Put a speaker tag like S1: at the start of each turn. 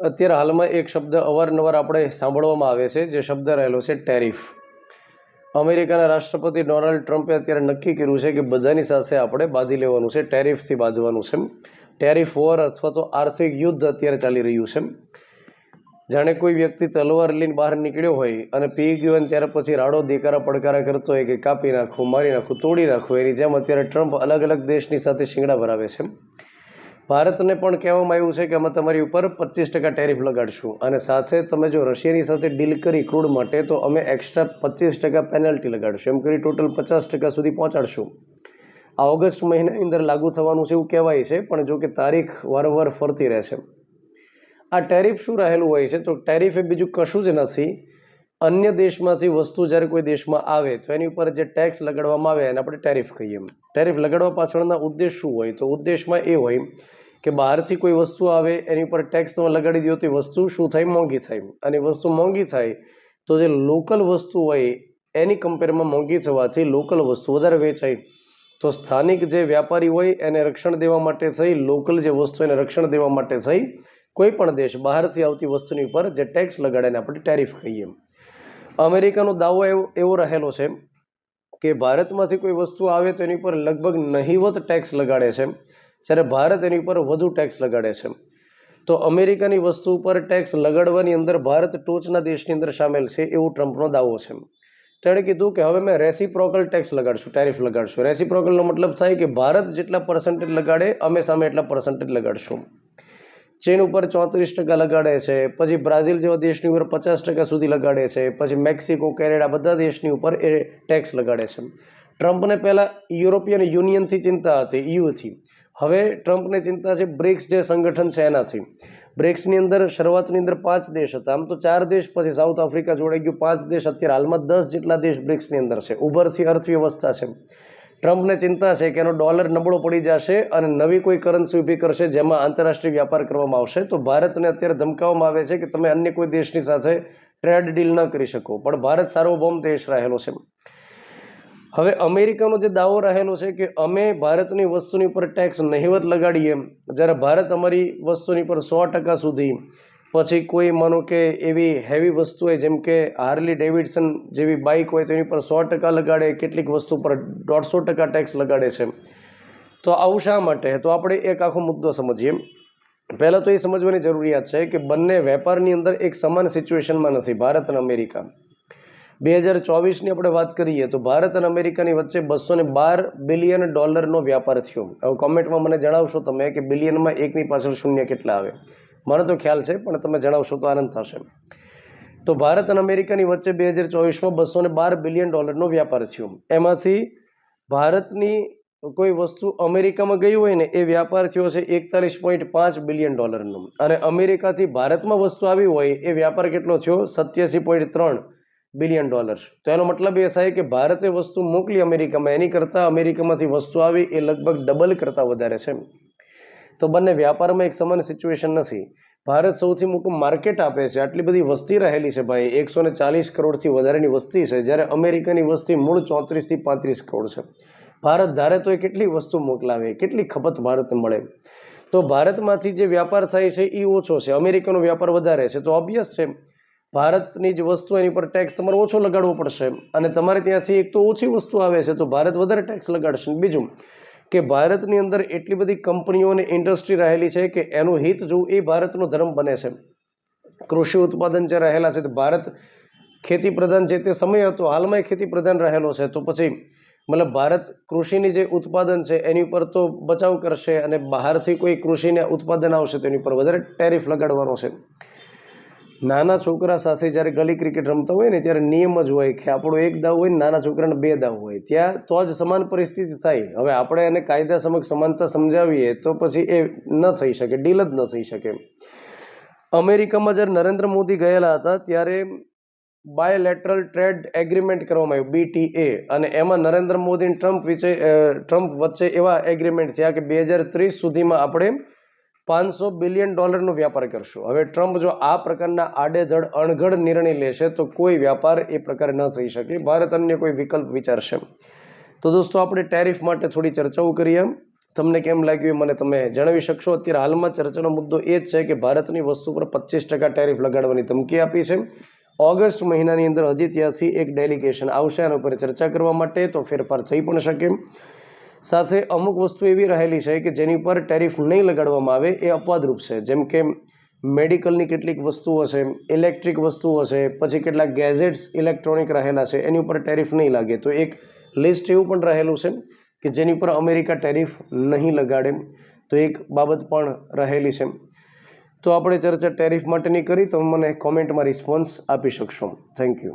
S1: અત્યારે હાલમાં એક શબ્દ અવારનવાર આપણે સાંભળવામાં આવે છે, જે શબ્દ રહેલો છે ટેરિફ. અમેરિકાના રાષ્ટ્રપતિ ડોનાલ્ડ ટ્રમ્પે અત્યારે નક્કી કર્યું છે કે બધાની સાથે આપણે બાજી લેવાનું છે, ટેરિફથી બાજવાનું છે. ટેરિફ વોર અથવા તો આર્થિક યુદ્ધ અત્યારે ચાલી રહ્યું છે. જાણે કોઈ વ્યક્તિ તલવાર લઈને બહાર નીકળ્યો હોય અને પી ગયો અને ત્યારે પછી રાડો, દેકારા, પડકારા કરતો હોય કે કાપી નાખું, મારી નાખું, તોડી નાખું, એની જેમ અત્યારે ટ્રમ્પ અલગ અલગ દેશની સાથે શીંગડા ભરાવે છે. ભારતને પણ કહેવામાં આવ્યું છે કે અમે તમારી ઉપર પચીસ ટકા ટેરિફ લગાડશું. અને સાથે તમે જો રશિયાની સાથે ડીલ કરી ક્રૂડ માટે, તો અમે એક્સ્ટ્રા પચીસ ટકા પેનલ્ટી લગાડશું. એમ કરી ટોટલ પચાસ ટકા સુધી પહોંચાડશું. આ ઓગસ્ટ મહિનાની અંદર લાગુ થવાનું છે એવું કહેવાય છે, પણ જો કે તારીખ વારંવાર ફરતી રહે છે. આ ટેરિફ શું રહેલું હોય છે? તો ટેરિફ એ બીજું કશું જ નથી. અન્ય દેશમાંથી વસ્તુ જ્યારે કોઈ દેશમાં આવે, તો એની ઉપર જે ટેક્સ લગાડવામાં આવે, એને આપણે ટેરિફ કહીએ ટેરિફ લગાડવા પાછળના ઉદ્દેશ શું હોય? તો ઉદ્દેશમાં એ હોય કે બહારથી કોઈ વસ્તુ આવે, એની ઉપર ટેક્સ તમે લગાડી દો તો વસ્તુ શું થાય? મોંઘી થાય. અને વસ્તુ મોંઘી થાય તો જે લોકલ વસ્તુ હોય, એની કમ્પેરમાં મોંઘી થવાથી લોકલ વસ્તુ વધારે વેચાય. તો સ્થાનિક જે વ્યાપારી હોય, એને રક્ષણ દેવા માટે થઈ લોકલ જે વસ્તુ એને રક્ષણ દેવા માટે થઈ, કોઈ પણ દેશ બહારથી આવતી વસ્તુની ઉપર જે ટેક્સ લગાડે આપણે ટેરિફ કહીએ. અમેરિકાનો દાવો એવો એવો રહેલો છે કે ભારતમાંથી કોઈ વસ્તુ આવે તો એની ઉપર લગભગ નહિવત ટેક્સ લગાડે છે. જ્યારે ભારત એની ઉપર વધુ ટેક્સ લગાડે છે. તો અમેરિકાની વસ્તુ ઉપર ટેક્સ લગાડવાની અંદર ભારત ટોચના દેશની અંદર સામેલ છે એવો ટ્રમ્પનો દાવો છે. તેણે કીધું કે હવે મેં રેસીપ્રોકલ ટેક્સ લગાડશું ટેરિફ લગાડશું. રેસીપ્રોકલનો મતલબ થાય કે ભારત જેટલા પર્સન્ટેજ લગાડે, અમે સામે એટલા પર્સન્ટેજ લગાડશું. ચીન ઉપર ચોત્રીસ ટકા લગાડે છે, પછી બ્રાઝિલ જેવા દેશની ઉપર પચાસ ટકા સુધી લગાડે છે, પછી મેક્સિકો, કેનેડા બધા દેશની ઉપર એ ટેક્સ લગાડે છે. ટ્રમ્પને પહેલાં યુરોપિયન યુનિયનથી ચિંતા હતી યુથી હવે ટ્રમ્પને ચિંતા છે બ્રિક્સ જે સંગઠન છે એનાથી. બ્રિક્સની અંદર શરૂઆતની અંદર પાંચ દેશ હતા. આમ તો ચાર દેશ પછી સાઉથ આફ્રિકા જોડાઈ ગયું. પાંચ દેશ અત્યારે હાલમાં દસ જેટલા દેશ બ્રિક્સની અંદર છે. ઉભરથી અર્થવ્યવસ્થા છે. ટ્રમ્પને ચિંતા છે કે એનો ડોલર નબળો પડી જશે અને નવી કોઈ કરન્સી ઊભી કરશે જેમાં આંતરરાષ્ટ્રીય વ્યાપાર કરવામાં આવશે. તો ભારતને અત્યારે ધમકાવવામાં આવે છે કે તમે અન્ય કોઈ દેશની સાથે ટ્રેડ ડીલ ન કરી શકો. પણ ભારત સાર્વભૌમ દેશ રહેલો છે. હવે અમેરિકાનો જે દાવો રહેલો છે કે અમે ભારતની વસ્તુની ઉપર ટેક્સ નહીવત લગાડીએ, જ્યારે ભારત અમારી વસ્તુની પર સો ટકા સુધી. પછી કોઈ માનો કે એવી હેવી વસ્તુ હોય, જેમ કે હાર્લી ડેવિડસન જેવી બાઇક હોય તો એની પર સો ટકા લગાડે, કેટલીક વસ્તુ પર દોઢસો ટકા ટેક્સ લગાડે છે. તો આવું શા માટે? તો આપણે એક આખો મુદ્દો સમજીએ. પહેલાં તો એ સમજવાની જરૂરિયાત છે કે બંને વેપારની અંદર એક સમાન સિચ્યુએશનમાં નથી, ભારત અને અમેરિકા. બે હજાર ચોવીસની આપણે વાત કરીએ તો ભારત અને અમેરિકાની વચ્ચે બસો ને બાર બિલિયન ડોલરનો વ્યાપાર થયો. હવે કોમેન્ટમાં મને જણાવશો તમે કે બિલિયનમાં એકની પાછળ શૂન્ય કેટલા આવે. મને તો ખ્યાલ છે, પણ તમે જણાવશો તો આનંદ થશે. તો ભારત અને અમેરિકાની વચ્ચે બે હજાર ચોવીસમાં બસો ને બાર બિલિયન ડોલરનો વ્યાપાર થયો. એમાંથી ભારતની કોઈ વસ્તુ અમેરિકામાં ગઈ હોય ને, એ વ્યાપાર થયો છે એકતાલીસ પોઈન્ટ પાંચ બિલિયન ડોલરનો. અને અમેરિકાથી ભારતમાં વસ્તુ આવી હોય, એ વ્યાપાર કેટલો થયો? સત્યાસી પોઈન્ટ ત્રણ બિલિયન ડોલર તો એનો મતલબ એ થાય કે ભારતે વસ્તુ મોકલી અમેરિકામાં, એની કરતાં અમેરિકામાંથી વસ્તુ આવી એ લગભગ ડબલ કરતાં વધારે છે તો બંને વ્યાપારમાં એક સમાન સિચ્યુએશન નથી. ભારત સૌથી મોટું માર્કેટ આપે છે, આટલી બધી વસ્તી રહેલી છે ભાઈ, એકસો ને ચાલીસ કરોડથી વધારેની વસ્તી છે, જ્યારે અમેરિકાની વસ્તી મૂળ ચોત્રીસથી પાંત્રીસ કરોડ છે. ભારત ધારે તો એ કેટલી વસ્તુ મોકલાવે, કેટલી ખપત ભારતને મળે. તો ભારતમાંથી જે વ્યાપાર થાય છે એ ઓછો છે, અમેરિકાનો વ્યાપાર વધારે છે, તો ઓબ્વિયસ છે ભારતની જ વસ્તુ એની પર ટેક્સ તમારે ઓછો લગાડવો પડશે અને તમારે ત્યાંથી એક તો ઓછી વસ્તુ આવે છે તો ભારત વધારે ટેક્સ લગાડશે. બીજું, કે ભારતની અંદર એટલી બધી કંપનીઓ અને ઇન્ડસ્ટ્રી રહેલી છે કે એનું હિત જોવું એ ભારતનો ધર્મ બને છે. કૃષિ ઉત્પાદન જે રહેલા છે, તો ભારત ખેતી પ્રધાન જે તે સમય હતો, હાલમાં ખેતી પ્રધાન રહેલો છે. તો પછી મતલબ ભારત કૃષિની જે ઉત્પાદન છે, એની ઉપર તો બચાવ કરશે અને બહારથી કોઈ કૃષિને ઉત્પાદન આવશે તો એની ઉપર વધારે ટેરિફ લગાડવાનો છે. નાના છોકરા સાથે જ્યારે ગલી ક્રિકેટ રમતા હોય ને, ત્યારે નિયમ જ હોય કે આપણો એક દાવ હોય નાના છોકરાને બે દાવ હોય. ત્યાં તો જ સમાન પરિસ્થિતિ થાય. હવે આપણે એને કાયદા સમક્ષ સમાનતા સમજાવીએ તો પછી એ ન થઈ શકે, ડીલ જ ન થઈ શકે. અમેરિકામાં જ્યારે નરેન્દ્ર મોદી ગયેલા હતા, ત્યારે બાયલેટરલ ટ્રેડ એગ્રીમેન્ટ કરવામાં આવ્યું બીટીએ અને એમાં નરેન્દ્ર મોદી ટ્રમ્પ વિશે ટ્રમ્પ વચ્ચે એવા એગ્રીમેન્ટ થયા કે બે હજાર ત્રીસ સુધીમાં આપણે પાંચસો બિલિયન ડોલરનો વ્યાપાર કરશું. હવે ટ્રમ્પ જો આ પ્રકારના આડેધડ, અણઘડ નિર્ણય લેશે, તો કોઈ વ્યાપાર એ પ્રકારે ન થઈ શકે. ભારત અન્ય કોઈ વિકલ્પ વિચારશે તો દોસ્તો, આપણે ટેરિફ માટે થોડી ચર્ચાઓ કરીએ. તમને કેમ લાગ્યું એ મને તમે જણાવી શકશો. અત્યારે હાલમાં ચર્ચાનો મુદ્દો એ જ છે કે ભારતની વસ્તુ પર પચીસ ટકા ટેરિફ લગાડવાની ધમકી આપી છે. ઓગસ્ટ મહિનાની અંદર હજી ત્યાંથી એક ડેલિગેશન આવશે, આના ઉપર ચર્ચા કરવા માટે તો ફેરફાર થઈ પણ શકે. સાથે અમુક વસ્તુ એવી રહેલી છે કે જેની ઉપર ટેરિફ નહીં લગાડવામાં આવે એ અપવાદરૂપ છે. જેમ કે મેડિકલની કેટલીક વસ્તુઓ છે, ઇલેક્ટ્રિક વસ્તુઓ છે, પછી કેટલાક ગેઝેટ્સ ઇલેક્ટ્રોનિક રહેલા છે, એની ઉપર ટેરિફ નહીં લાગે. તો એક લિસ્ટ એવું પણ રહેલું છે કે જેની ઉપર અમેરિકા ટેરિફ નહીં લગાડે. તો એક બાબત પણ રહેલી છે. તો આપણે ચર્ચા ટેરિફ માટેની કરી. તો મને કોમેન્ટમાં રિસ્પોન્સ આપી શકશો. Thank you